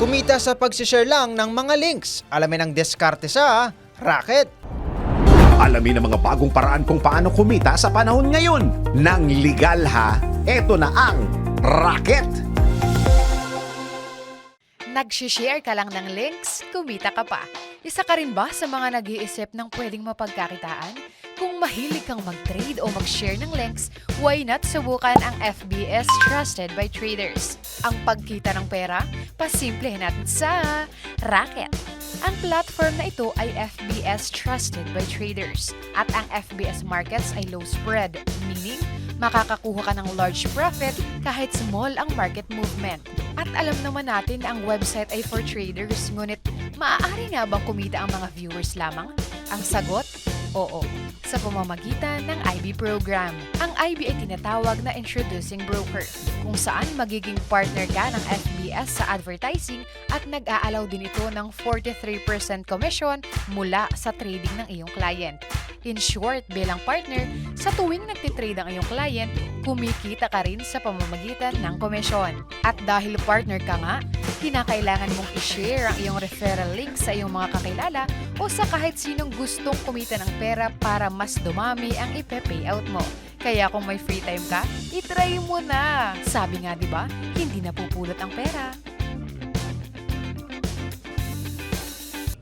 Kumita sa pagsishare lang ng mga links. Alamin ang diskarte sa Racket. Alamin ang mga bagong paraan kung paano kumita sa panahon ngayon. Nang legal ha, eto na ang Racket. Nag-share ka lang ng links, kumita ka pa. Isa ka rin ba sa mga nag-iisip ng pwedeng mapagkakitaan? Kung mahilig kang mag-trade o mag-share ng links, why not subukan ang FBS Trusted by Traders? Ang pagkita ng pera, pasimplehin natin sa Racket. Ang platform na ito ay FBS Trusted by Traders at ang FBS Markets ay low spread, meaning makakakuha ka ng large profit kahit small ang market movement. At alam naman natin na ang website ay for traders, ngunit maaari nga bang kumita ang mga viewers lamang? Ang sagot, oo, sa pamamagitan ng IB program. Ang IB ay tinatawag na Introducing Broker, kung saan magiging partner ka ng FBS sa advertising at nag-aalaw din ito ng 43% commission mula sa trading ng iyong client. In short, bilang partner, sa tuwing nagtitrade ang iyong client, kumikita ka rin sa pamamagitan ng komisyon. At dahil partner ka nga, kinakailangan mong i-share ang iyong referral link sa iyong mga kakilala o sa kahit sinong gustong kumita ng pera para mas dumami ang ipe-payout mo. Kaya kung may free time ka, itry mo na. Sabi nga 'di ba, hindi napupulot ang pera.